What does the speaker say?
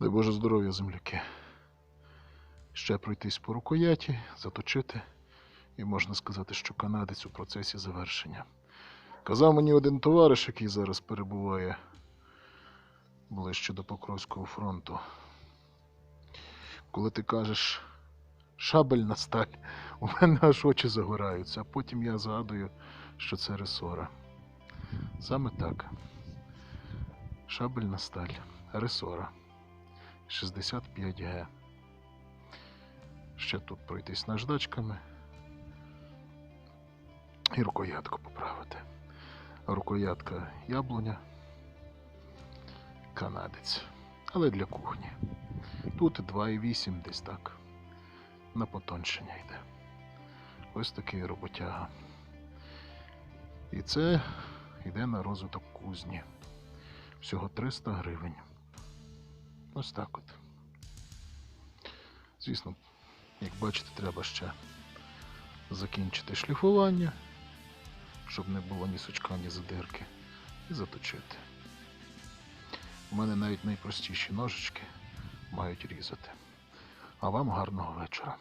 Дай Боже здоров'я, земляки. Ще пройтись по рукояті, заточити. І можна сказати, що канадець у процесі завершення. Казав мені один товариш, який зараз перебуває ближче до Покровського фронту. Коли ти кажеш шабельна сталь, у мене аж очі загораються, а потім я згадую, що це ресора. Саме так. Шабельна сталь. Ресора. 65Г. Ще тут пройтись наждачками. І рукоятку поправити. Рукоятка яблуня. Канадець. Але для кухні. Тут 2,8 десь так. На потоншення йде. Ось такий роботяга. І це йде на розвиток кузні. Всього 300 гривень. Ось так от. Звісно, як бачите, треба ще закінчити шліфування, щоб не було ні сучка, ні задирки, і заточити. У мене навіть найпростіші ножички мають різати. А вам гарного вечора.